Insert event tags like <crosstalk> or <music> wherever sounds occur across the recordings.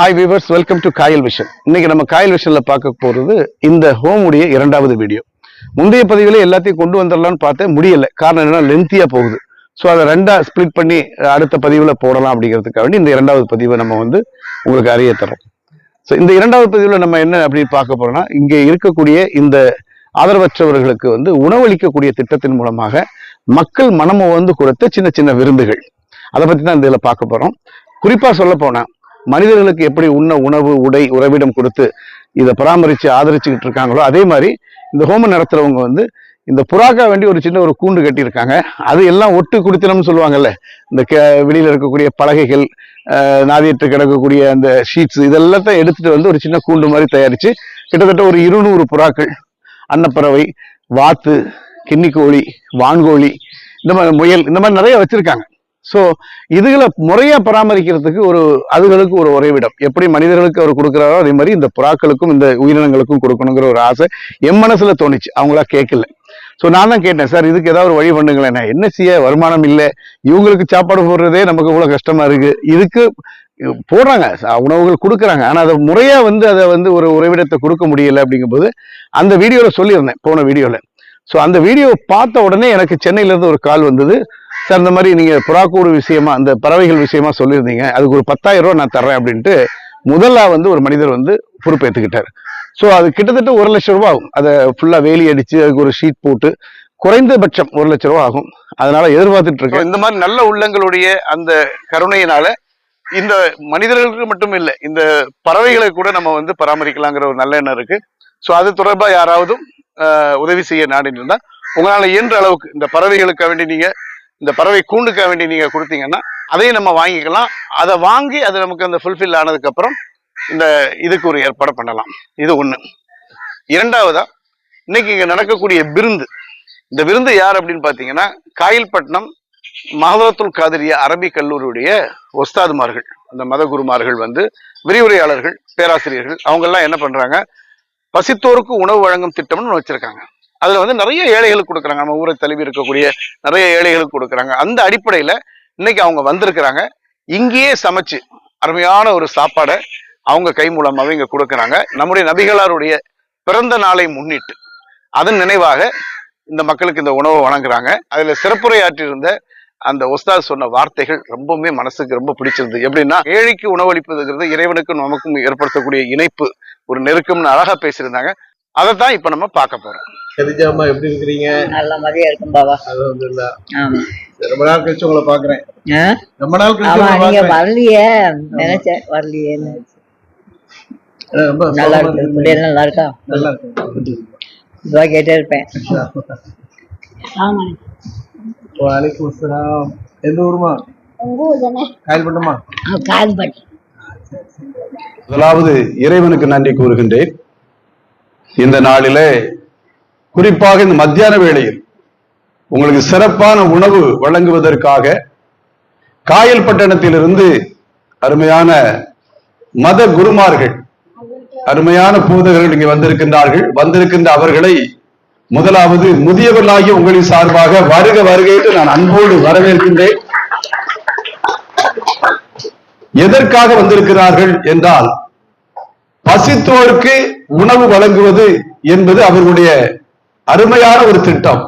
Hi viewers welcome to Kayal Vision இன்னைக்கு நம்ம காயல் விஷனில் பார்க்க போகிறது இந்த ஹோமுடைய இரண்டாவது வீடியோ முந்தைய பதிவில் எல்லாத்தையும் கொண்டு வந்துடலாம்னு பார்த்தேன். முடியல. காரணம் என்னன்னா லென்த்தியாக போகுது. ஸோ அதை ரெண்டாக ஸ்ப்ளிட் பண்ணி அடுத்த பதிவில் போடலாம் அப்படிங்கிறதுக்காக வேண்டி இந்த இரண்டாவது பதிவை நம்ம வந்து உங்களுக்கு அறிய தரோம் ஸோ இந்த இரண்டாவது பதிவில் நம்ம என்ன அப்படின்னு பார்க்க போகிறோம்னா இங்கே இருக்கக்கூடிய இந்த ஆதரவற்றவர்களுக்கு வந்து உணவளிக்கக்கூடிய திட்டத்தின் மூலமாக மக்கள் மனம வந்து கொடுத்த சின்ன சின்ன விருந்துகள். அதை பற்றி தான் இதில் பார்க்க போகிறோம் குறிப்பாக சொல்ல போனால் மனிதர்களுக்கு எப்படி உண்ண உணவு உடை உறவிடம் கொடுத்து இதை பராமரித்து ஆதரிச்சுக்கிட்டு இருக்காங்களோ அதே மாதிரி இந்த ஹோமம் நடத்துறவங்க வந்து இந்த புறாக்கா வேண்டி ஒரு சின்ன ஒரு கூண்டு கட்டியிருக்காங்க. அது எல்லாம் ஒட்டு குடித்தனம்னு சொல்லுவாங்கல்ல. இந்த க வெளியில் இருக்கக்கூடிய பலகைகள் நாதியற்று நாதியிட்டு கிடக்கக்கூடிய அந்த ஷீட்ஸ் இதெல்லாத்தையும் எடுத்துகிட்டு வந்து ஒரு சின்ன கூண்டு மாதிரி தயாரித்து கிட்டத்தட்ட ஒரு இருநூறு புறாக்கள் அன்னப்பறவை வாத்து கின்னிக்கோழி வான்கோழி இந்த மாதிரி முயல் இந்த மாதிரி நிறைய வச்சுருக்காங்க. ஸோ இதுகளை முறையாக பராமரிக்கிறதுக்கு ஒரு அதுகளுக்கு ஒரு உறைவிடம். எப்படி மனிதர்களுக்கு அவர் கொடுக்குறாரோ அதே மாதிரி இந்த புறாக்களுக்கும் இந்த உயிரினங்களுக்கும் கொடுக்கணுங்கிற ஒரு ஆசை என் மனசில் தோணுச்சு. அவங்களா கேட்கல. ஸோ நான் தான் கேட்டேன் சார் இதுக்கு ஏதாவது ஒரு வழி பண்ணுங்களேன். என்ன செய்ய? வருமானம் இல்லை. இவங்களுக்கு சாப்பாடு போடுறதே நமக்கு இவ்வளோ கஷ்டமா இருக்கு. இதுக்கு போடுறாங்க. உணவுகள் கொடுக்குறாங்க. ஆனால் அதை முறையாக வந்து அதை வந்து ஒரு உறைவிடத்தை கொடுக்க முடியல அப்படிங்கும்போது அந்த வீடியோவில் சொல்லியிருந்தேன் போன வீடியோவில் ஸோ அந்த வீடியோவை பார்த்த உடனே எனக்கு சென்னையிலேருந்து ஒரு கால் வந்தது. சார் இந்த மாதிரி நீங்க புறாக்கூடு விஷயமா அந்த பறவைகள் விஷயமா சொல்லியிருந்தீங்க. அதுக்கு ஒரு பத்தாயிரம் ரூபா நான் தர்றேன் அப்படின்ட்டு முதல்ல வந்து ஒரு மனிதர் வந்து பொறுப்பேற்றுக்கிட்டார் ஸோ அது கிட்டத்தட்ட ஒரு லட்சம் ரூபா ஆகும். அதை ஃபுல்லாக வேலி அடிச்சு அதுக்கு ஒரு ஷீட் போட்டு குறைந்தபட்சம் ஒரு லட்சம் ரூபா ஆகும். அதனால எதிர்பார்த்துட்டு இருக்கேன். இந்த மாதிரி நல்ல உள்ளங்களுடைய அந்த கருணையினால இந்த மனிதர்களுக்கு மட்டும் இல்லை இந்த பறவைகளை கூட நம்ம வந்து பராமரிக்கலாங்கிற ஒரு நல்ல எண்ணம் இருக்கு. ஸோ அது தொடர்பாக யாராவது உதவி செய்ய நாடின்னு உங்களால் உங்களால இயன்ற அளவுக்கு இந்த பறவைகளுக்காக வேண்டி நீங்கள் இந்த பறவை கூண்டுக்க வேண்டி நீங்க கொடுத்தீங்கன்னா அதையும் நம்ம வாங்கிக்கலாம். அதை வாங்கி அது நமக்கு அந்த ஃபுல்ஃபில் ஆனதுக்கு அப்புறம் இந்த இதுக்கு ஒரு ஏற்பாடு பண்ணலாம். இது ஒண்ணு. இரண்டாவதா இன்னைக்கு இங்க நடக்கக்கூடிய விருந்து. இந்த விருந்து யார் அப்படின்னு பாத்தீங்கன்னா காயில்பட்டினம் மஹதரத்துல் காதிரிய அரபி கல்லூரியுடைய ஒஸ்தாதுமார்கள் அந்த மத குருமார்கள் வந்து விரிவுரையாளர்கள் பேராசிரியர்கள். அவங்க எல்லாம் என்ன பண்றாங்க? பசித்தோருக்கு உணவு வழங்கும் திட்டம்னு வச்சுருக்காங்க வச்சிருக்காங்க. அதில் வந்து நிறைய ஏழைகளுக்கு கொடுக்குறாங்க. நம்ம ஊரை தழுவி இருக்கக்கூடிய நிறைய ஏழைகளுக்கு கொடுக்குறாங்க. அந்த அடிப்படையில் இன்னைக்கு அவங்க வந்திருக்கிறாங்க. இங்கேயே சமைச்சு அருமையான ஒரு சாப்பாடை அவங்க கை மூலமாகவே இங்கே கொடுக்குறாங்க. நம்முடைய நபிகளாருடைய பிறந்த நாளை முன்னிட்டு அதன் நினைவாக இந்த மக்களுக்கு இந்த உணவை வழங்குறாங்க. அதில் சிறப்புரையாற்றியிருந்த அந்த ஒஸ்தாத் சொன்ன வார்த்தைகள் ரொம்பவுமே மனசுக்கு ரொம்ப பிடிச்சிருந்தது. எப்படின்னா ஏழைக்கு உணவளிப்பதுங்கிறது இறைவனுக்கும் நமக்கும் ஏற்படுத்தக்கூடிய இணைப்பு ஒரு நெருக்கம்னு அழகா பேசியிருந்தாங்க. அதை தான் இப்ப நம்ம பார்க்க போறோம். கதிஜாமா எப்படி இருக்கிறீங்க? நல்ல மாதிரியா இருக்கும் பாபா. ஆமா. ரொம்ப நாள் கழிச்சு உங்களை பாக்குறேன்? ரொம்ப நாள் கழிச்சு ஆமா நீங்க வரலையே. நினைச்சேன் வரலையேன்னு. அஹ் ரொம்ப நல்லா இருக்கு. பிள்ளைகள் நல்லா இருக்கா? நல்லா இருக்கு இதுவா கேட்டே இருப்பேன். வலைக்கும் அஸ்ஸலாம். எந்த ஊருமா? காயல்பட்டமா? கால்பட்டு முதலாவது இறைவனுக்கு நன்றி கூறுகின்றேன். இந்த நாளிலே குறிப்பாக இந்த மத்தியான வேளையில் உங்களுக்கு சிறப்பான உணவு வழங்குவதற்காக காயல் பட்டணத்திலிருந்து அருமையான மத குருமார்கள் அருமையான பூதகர்கள் இங்கே வந்திருக்கின்றார்கள். வந்திருக்கின்ற அவர்களை முதலாவது முதியவர்களாகிய உங்களின் சார்பாக வருக வருகை என்று நான் அன்போடு வரவேற்கின்றேன். எதற்காக வந்திருக்கிறார்கள் என்றால் பசித்தோருக்கு உணவு வழங்குவது என்பது அவர்களுடைய அருமையான ஒரு திட்டம்.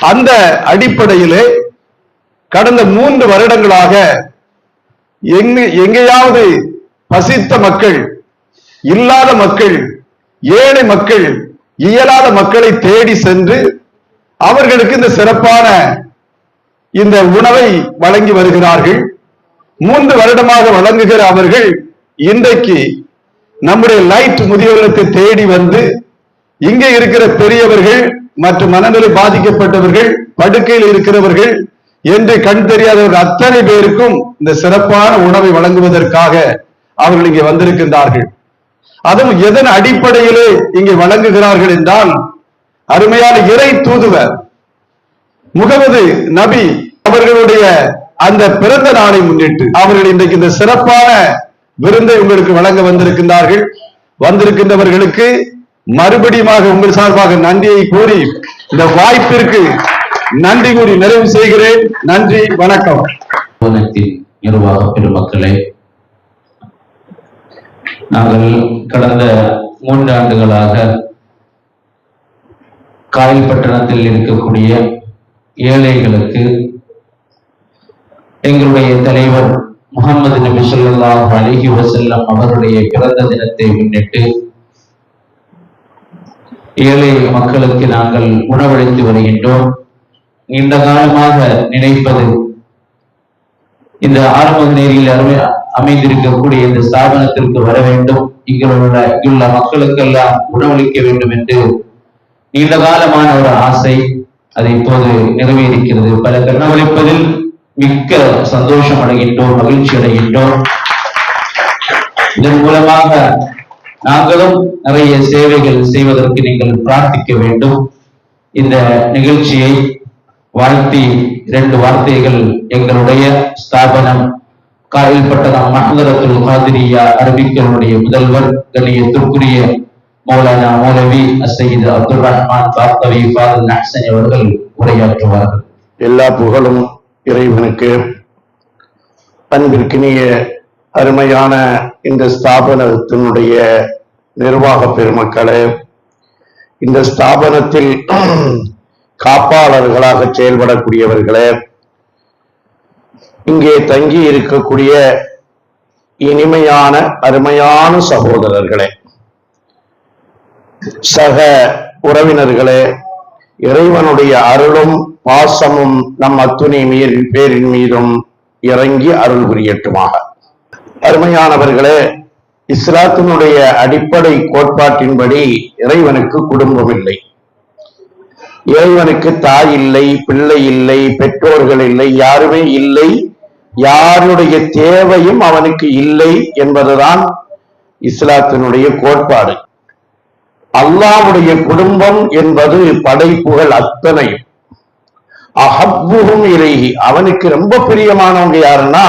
அந்த அடிப்படையிலே கடந்த மூன்று வருடங்களாக எங்கு எங்கேயாவது பசித்த மக்கள் இல்லாத மக்கள் ஏழை மக்கள் இயலாத மக்களை தேடி சென்று அவர்களுக்கு இந்த சிறப்பான இந்த உணவை வழங்கி வருகிறார்கள். மூன்று வருடமாக வழங்குகிற அவர்கள் இன்றைக்கு நம்முடைய லைட் முதியோர்களுக்கு தேடி வந்து இங்கே இருக்கிற பெரியவர்கள் மற்றும் மனநிலை பாதிக்கப்பட்டவர்கள் படுக்கையில் இருக்கிறவர்கள் என்று கண் தெரியாதவர்கள் அத்தனை பேருக்கும் இந்த சிறப்பான உணவை வழங்குவதற்காக அவர்கள் இங்கே வந்திருக்கின்றார்கள். அதுவும் எதன் அடிப்படையிலே இங்கே வழங்குகிறார்கள் என்றால் அருமையான இறை தூதுவர் முகமது நபி அவர்களுடைய அந்த பிறந்த நாளை முன்னிட்டு அவர்கள் இன்றைக்கு இந்த சிறப்பான விருந்தை உங்களுக்கு வழங்க வந்திருக்கின்றார்கள். வந்திருக்கின்றவர்களுக்கு மறுபடியுமாக உங்கள் சார்பாக நன்றியை கூறி இந்த வாய்ப்பிற்கு நன்றி கூறி நிறைவு செய்கிறேன். நன்றி வணக்கம். நிர்வாக பெருமக்களே நாங்கள் கடந்த மூன்று ஆண்டுகளாக காயல்பட்டணத்தில் இருக்கக்கூடிய ஏழைகளுக்கு எங்களுடைய தலைவர் முகமது நபி சொல்லா அலைஹி வசல்லம் அவருடைய பிறந்த தினத்தை முன்னிட்டு ஏழை மக்களுக்கு நாங்கள் உணவளித்து வருகின்றோம். நீண்ட காலமாக நினைப்பது இந்த ஆரம்ப நேரில் அருமை அமைந்திருக்கக்கூடிய இந்த ஸ்தாபனத்திற்கு வர வேண்டும். இங்குள்ள இங்குள்ள மக்களுக்கெல்லாம் உணவளிக்க வேண்டும் என்று நீண்ட காலமான ஒரு ஆசை. அது இப்போது நிறைவேறிக்கிறது. பல கண்ணவளிப்பதில் மிக்க சந்தோஷம் அடைகின்றோம் மகிழ்ச்சி அடைகின்றோம் இதன் மூலமாக நாங்களும் நிறைய சேவைகள் செய்வதற்கு நீங்கள் பிரார்த்திக்க வேண்டும். இந்த நிகழ்ச்சியை வாழ்த்தி இரண்டு வார்த்தைகள் எங்களுடைய ஸ்தாபனம். காயல்பட்டதாம் மஹதரத்துல் காதிரியா அரபிக்கருடைய முதல்வர் கண்ணியத்திற்குரிய மௌலானா மௌலவி அசைது அப்துல் ரஹ்மான் பாப்தவி ஃபாதர் நஹ்சன் அவர்கள் உரையாற்றுவார்கள். எல்லா புகழும் இறைவனுக்கு அன்பிற்கினிய அருமையான இந்த ஸ்தாபனத்தினுடைய நிர்வாக பெருமக்களே இந்த ஸ்தாபனத்தில் <clears throat> காப்பாளர்களாக செயல்படக்கூடியவர்களே இங்கே தங்கி இருக்கக்கூடிய இனிமையான அருமையான சகோதரர்களே சக உறவினர்களே இறைவனுடைய அருளும் பாசமும் நம் அத்துணை மீர் பேரின் மீதும் இறங்கி அருள் புரியட்டுமாக. அருமையானவர்களே இஸ்லாத்தினுடைய அடிப்படை கோட்பாட்டின்படி இறைவனுக்கு குடும்பம் இல்லை இறைவனுக்கு தாய் இல்லை பிள்ளை இல்லை பெற்றோர்கள் இல்லை யாருமே இல்லை. யாருடைய தேவையும் அவனுக்கு இல்லை என்பதுதான் இஸ்லாத்தினுடைய கோட்பாடு. அல்லாவுடைய குடும்பம் என்பது படைப்புகள் அத்தனை அஹப்புகும் இலகி அவனுக்கு ரொம்ப பிரியமானவங்க யாருன்னா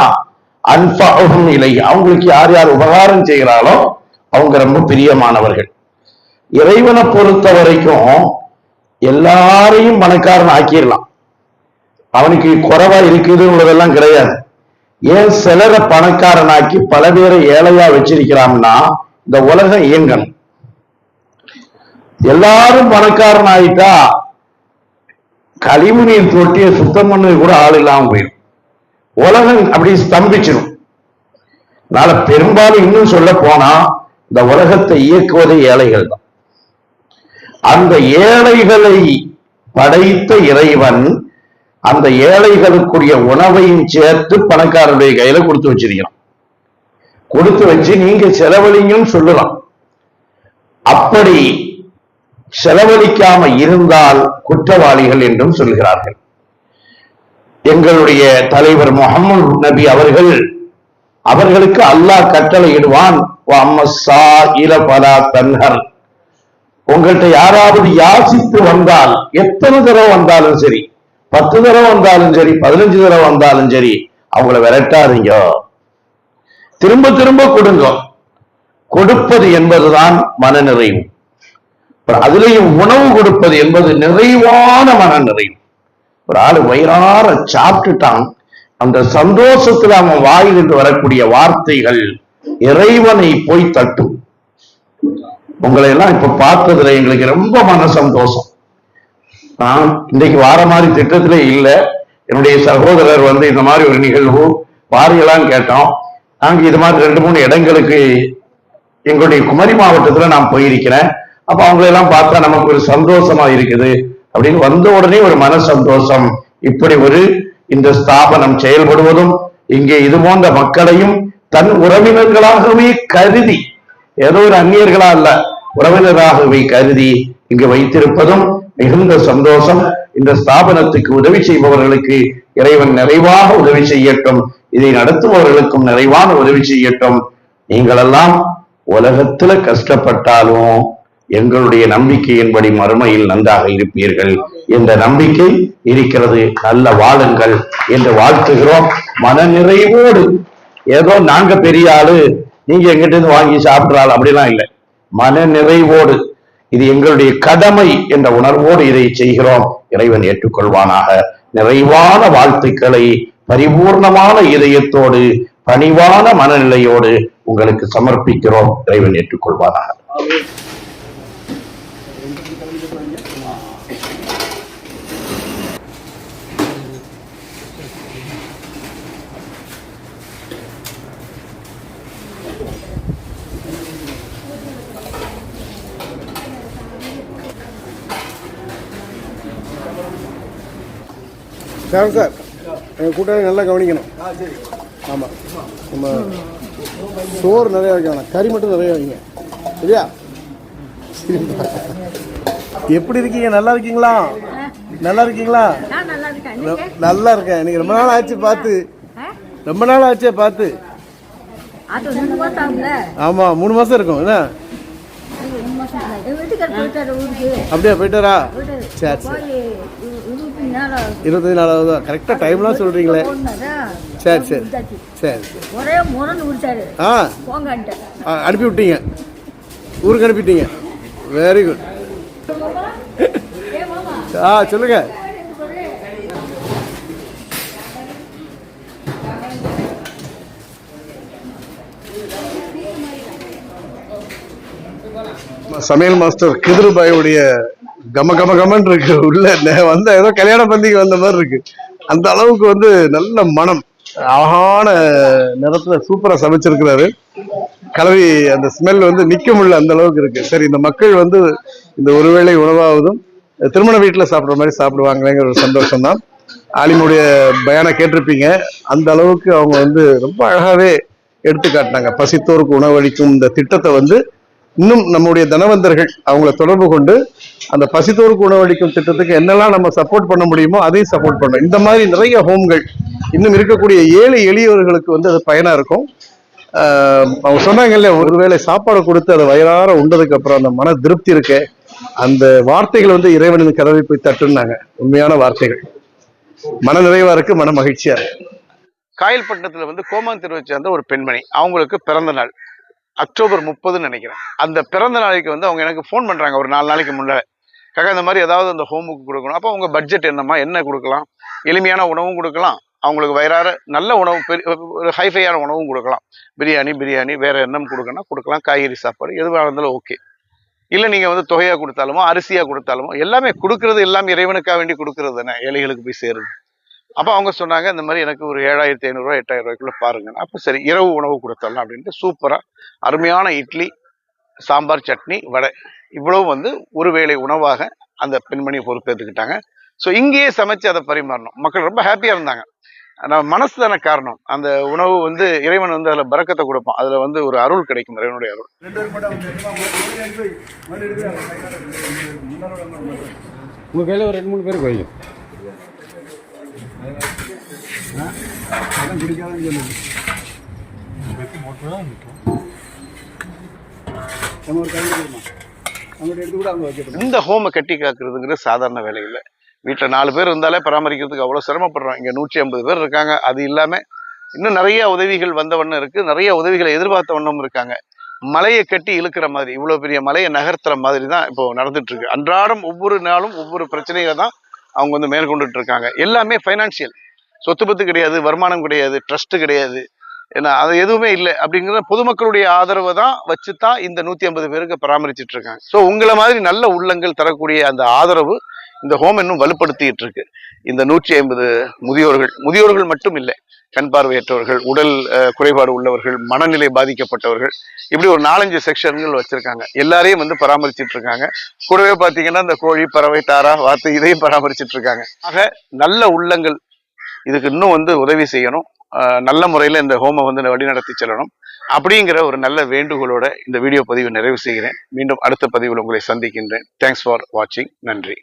அன்பகும் இலகி அவங்களுக்கு யார் யார் உபகாரம் செய்கிறாளோ அவங்க ரொம்ப பிரியமானவர்கள். இறைவனை பொறுத்த வரைக்கும் எல்லாரையும் பணக்காரன் ஆக்கிடலாம். அவனுக்கு குறைவா இருக்குதுன்றதெல்லாம் கிடையாது. ஏன் சிலரை பணக்காரனாக்கி பல பேரை ஏழையா வச்சிருக்கிறான்னா இந்த உலகம் இயங்கணும். எல்லாரும் பணக்காரன் ஆயிட்டா கழிவு நீர் தொட்டியை சுத்தம் பண்ணது கூட ஆள் இல்லாம போயிடும். உலகம் அப்படி ஸ்தம்பிச்சிடும். அதனால பெரும்பாலும் இன்னும் சொல்ல போனா இந்த உலகத்தை இயக்குவதே ஏழைகள் தான். அந்த ஏழைகளை படைத்த இறைவன் அந்த ஏழைகளுக்குரிய உணவையும் சேர்த்து பணக்காரருடைய கையில கொடுத்து வச்சிருக்கிறான். கொடுத்து வச்சு நீங்க செலவழிங்கன்னு சொல்லலாம். அப்படி செலவழிக்காம இருந்தால் குற்றவாளிகள் என்றும் சொல்கிறார்கள். எங்களுடைய தலைவர் முகமது நபி அவர்கள் அவர்களுக்கு அல்லாஹ் கட்டளையிடுவான் தன்ஹர். உங்கள்கிட்ட யாராவது யாசித்து வந்தால் எத்தனை தடவை வந்தாலும் சரி பத்து தடவை வந்தாலும் சரி பதினஞ்சு தடவை வந்தாலும் சரி அவங்கள விரட்டாதீங்க. திரும்ப திரும்ப கொடுங்க. கொடுப்பது என்பதுதான் மனநிறைவு. அதுலயும் உணவு கொடுப்பது என்பது நிறைவான மன நிறைவு ஒரு ஆள் வயிறார சாப்பிட்டுட்டான் அந்த சந்தோஷத்துல அவன் வாயிலிருந்து வரக்கூடிய வார்த்தைகள் இறைவனை போய் தட்டும். உங்களை எல்லாம் இப்ப பார்த்ததுல எங்களுக்கு ரொம்ப மன சந்தோஷம். நான் இன்னைக்கு வார மாதிரி திட்டத்திலே இல்லை என்னுடைய சகோதரர் வந்து இந்த மாதிரி ஒரு நிகழ்வு வாரியெல்லாம் கேட்டோம் நாங்க இது மாதிரி ரெண்டு மூணு இடங்களுக்கு எங்களுடைய குமரி மாவட்டத்துல நான் போயிருக்கிறேன். அப்ப அவங்களை எல்லாம் பார்த்தா நமக்கு ஒரு சந்தோஷமா இருக்குது அப்படின்னு வந்த உடனே ஒரு மன சந்தோஷம் இப்படி ஒரு இந்த ஸ்தாபனம் செயல்படுவதும் இங்கே இது போன்ற மக்களையும் தன் உறவினர்களாகவே கருதி ஏதோ ஒரு அந்நியர்களா அல்ல உறவினராகவே கருதி இங்கு வைத்திருப்பதும் மிகுந்த சந்தோஷம். இந்த ஸ்தாபனத்துக்கு உதவி செய்பவர்களுக்கு இறைவன் நிறைவாக உதவி செய்யட்டும் இதை நடத்துபவர்களுக்கும் நிறைவான உதவி செய்யட்டும். நீங்களெல்லாம் உலகத்துல கஷ்டப்பட்டாலும் எங்களுடைய நம்பிக்கையின்படி மறுமையில் நன்றாக இருப்பீர்கள். என்ற நம்பிக்கை இருக்கிறது. நல்ல வாழுங்கள் என்று வாழ்த்துகிறோம். மன நிறைவோடு ஏதோ நாங்க பெரிய ஆளு நீங்க எங்கிட்ட இருந்து வாங்கி சாப்பிடுறாள் அப்படிலாம் இல்லை. மன நிறைவோடு இது எங்களுடைய கடமை என்ற உணர்வோடு இதை செய்கிறோம். இறைவன் ஏற்றுக்கொள்வானாக. நிறைவான வாழ்த்துக்களை பரிபூர்ணமான இதயத்தோடு பணிவான மனநிலையோடு உங்களுக்கு சமர்ப்பிக்கிறோம். இறைவன் ஏற்றுக்கொள்வானாக. Sir sir. எங்கள் கூட்டாளி நல்லா கவனிக்கணும். ஆமாம் நம்ம சோறு நிறைய வைக்க வேணாம். கறி மட்டும் நிறைய வைங்க. சரியா. எப்படி இருக்கீங்க? நல்லா இருக்கீங்களா? நல்லா இருக்கீங்களா? நான் நல்லா இருக்கேன். ந- நல்லா இருக்கேன். எனக்கு ரொம்ப நாள் ஆச்சு பார்த்து. ரொம்ப நாள் ஆச்சே பார்த்து. மாசம் ஆமாம் மூணு மாதம் இருக்கும். என்ன? மாசம் அப்படியே? போயிட்டாரா? போயிட்டாரு. சரி சரி போய் இரு- இருபத்தி நாள் ஆகுது. இருபத்தஞ்சு நாளாவது கரெக்டாக டைம்லாம் சொல்கிறீங்களே? சரி சரி. சரி ஒரே ஆ, அனுப்பி விட்டீங்க. ஊருக்கு அனுப்பிட்டீங்க. வெரி குட் ஆ சொல்லுங்க. சமையல் மாஸ்டர் கிதிருபாயுடைய கம கம கமன் இருக்கு. உள்ள நே- வந்த ஏதோ கல்யாண பந்திக்கு வந்த மாதிரி இருக்கு. அந்த அளவுக்கு வந்து நல்ல மனம். அழகான நிறத்துல சூப்பரா சமைச்சிருக்கிறாரு. கலவி அந்த ஸ்மெல் வந்து நிக்க முடியல அந்த அளவுக்கு இருக்கு. சரி இந்த மக்கள் வந்து இந்த ஒருவேளை உணவாவதும் திருமண வீட்டுல சாப்பிடுற மாதிரி சாப்பிடுவாங்களேங்கிற ஒரு சந்தோஷம் தான் ஆலிமுடைய பயானை கேட்டிருப்பீங்க. அந்த அளவுக்கு அவங்க வந்து ரொம்ப அழகாவே எடுத்து காட்டினாங்க பசித்தோருக்கு உணவளிக்கும் இந்த திட்டத்தை வந்து இன்னும் நம்முடைய தனவந்தர்கள் அவங்கள தொடர்பு கொண்டு அந்த பசித்தோருக்கு உணவளிக்கும் திட்டத்துக்கு என்னெல்லாம் நம்ம சப்போர்ட் பண்ண முடியுமோ அதையும் சப்போர்ட் பண்ணோம் இந்த மாதிரி நிறைய ஹோம்கள் இன்னும் இருக்கக்கூடிய ஏழை எளியவர்களுக்கு வந்து அது பயனா இருக்கும். ஆஹ் அவங்க சொன்னாங்கல்ல ஒருவேளை சாப்பாடு கொடுத்து அதை வயிறார உண்டதுக்கு அப்புறம் அந்த மன திருப்தி இருக்கு அந்த வார்த்தைகள் வந்து இறைவனின் கதவை போய் தட்டுனாங்க உண்மையான வார்த்தைகள். மன நிறைவா இருக்கு மன மகிழ்ச்சியா இருக்கு. காயல்பட்டினத்துல வந்து கோமான் தெருவை சேர்ந்த ஒரு பெண்மணி அவங்களுக்கு பிறந்த நாள். அக்டோபர் முப்பதுன்னு நினைக்கிறேன். அந்த பிறந்த நாளைக்கு வந்து அவங்க எனக்கு ஃபோன் பண்ணுறாங்க ஒரு நாலு நாளைக்கு முன்னே காக்கா இந்த மாதிரி ஏதாவது அந்த ஹோமுக்கு கொடுக்கணும். அப்போ உங்கள் பட்ஜெட் என்னம்மா? என்ன கொடுக்கலாம்? எளிமையான உணவும் கொடுக்கலாம். அவங்களுக்கு வயிறார நல்ல உணவு பெரிய ஒரு ஹைஃபையான உணவும் கொடுக்கலாம். பிரியாணி பிரியாணி வேறு என்ன கொடுக்கணும் கொடுக்கலாம். காய்கறி சாப்பாடு எதுவாக இருந்தாலும் ஓகே இல்லை நீங்கள் வந்து தொகையாக கொடுத்தாலுமோ அரிசியாக கொடுத்தாலுமோ எல்லாமே கொடுக்கறது எல்லாமே இறைவனுக்காக வேண்டி கொடுக்கறது தானே? ஏழைகளுக்கு போய் சேருது. அப்போ அவங்க சொன்னாங்க இந்த மாதிரி எனக்கு ஒரு ஏழாயிரத்தி ஐநூறுரூவா எட்டாயிரம் ரூபாய்க்குள்ள பாருங்க. அப்போ சரி இரவு உணவு கொடுத்துடலாம் அப்படின்ட்டு சூப்பராக அருமையான இட்லி சாம்பார் சட்னி வடை இவ்வளவு வந்து ஒரு வேளை உணவாக அந்த பெண்மணி பொறுப்பேற்றுக்கிட்டாங்க ஸோ இங்கேயே சமைச்சு அதை பரிமாறணும். மக்கள் ரொம்ப ஹாப்பியாக இருந்தாங்க. நம்ம மனசு தானே காரணம். அந்த உணவு வந்து இறைவன் வந்து அதில் பறக்கத்தை கொடுப்பான். அதில் வந்து ஒரு அருள் கிடைக்கும் இறைவனுடைய அருள். உங்கள் கையில் ஒரு ரெண்டு மூணு பேர் இந்த ஹோமை கட்டி காக்குறதுங்கிறது சாதாரண வேலை இல்லை வீட்டில் நாலு பேர் இருந்தாலே பராமரிக்கிறதுக்கு அவ்வளோ சிரமப்படுறோம் இங்கே நூற்றி ஐம்பது பேர் இருக்காங்க. அது இல்லாமல் இன்னும் நிறைய உதவிகள் வந்த வண்ணம் இருக்குது நிறைய உதவிகளை எதிர்பார்த்த வண்ணம் இருக்காங்க. மலையை கட்டி இழுக்கிற மாதிரி இவ்வளோ பெரிய மலையை நகர்த்துற மாதிரி தான் இப்போ நடந்துட்டு இருக்கு. அன்றாடம் ஒவ்வொரு நாளும் ஒவ்வொரு பிரச்சனைகளை தான் அவங்க வந்து மேற்கொண்டுட்டு இருக்காங்க எல்லாமே ஃபைனான்சியல் சொத்து பத்து கிடையாது வருமானம் கிடையாது ட்ரஸ்ட்டு கிடையாது. ஏன்னா அது எதுவுமே இல்லை. அப்படிங்கிறத பொதுமக்களுடைய ஆதரவை தான் வச்சு தான் இந்த நூற்றி ஐம்பது பேருக்கு பராமரிச்சுட்டு இருக்காங்க ஸோ உங்களை மாதிரி நல்ல உள்ளங்கள் தரக்கூடிய அந்த ஆதரவு இந்த ஹோம் இன்னும் வலுப்படுத்திட்டு இருக்கு இந்த நூற்றி ஐம்பது முதியோர்கள் முதியோர்கள் மட்டும் இல்லை கண் பார்வையற்றவர்கள் உடல் அஹ், குறைபாடு உள்ளவர்கள் மனநிலை பாதிக்கப்பட்டவர்கள் இப்படி ஒரு நாலஞ்சு செக்ஷன்கள் வச்சிருக்காங்க. எல்லாரையும் வந்து பராமரிச்சுட்டு இருக்காங்க கூடவே பார்த்தீங்கன்னா இந்த கோழி பறவை தாரா வாத்து இதையும் பராமரிச்சுட்டு இருக்காங்க ஆக நல்ல உள்ளங்கள் இதுக்கு இன்னும் வந்து உதவி செய்யணும். நல்ல முறையில் இந்த ஹோமை வந்து வழிநடத்தி செல்லணும். அப்படிங்கிற ஒரு நல்ல வேண்டுகோளோட இந்த வீடியோ பதிவு நிறைவு செய்கிறேன். மீண்டும் அடுத்த பதிவில் உங்களை சந்திக்கின்றேன். தேங்க்ஸ் ஃபார் வாட்சிங் நன்றி.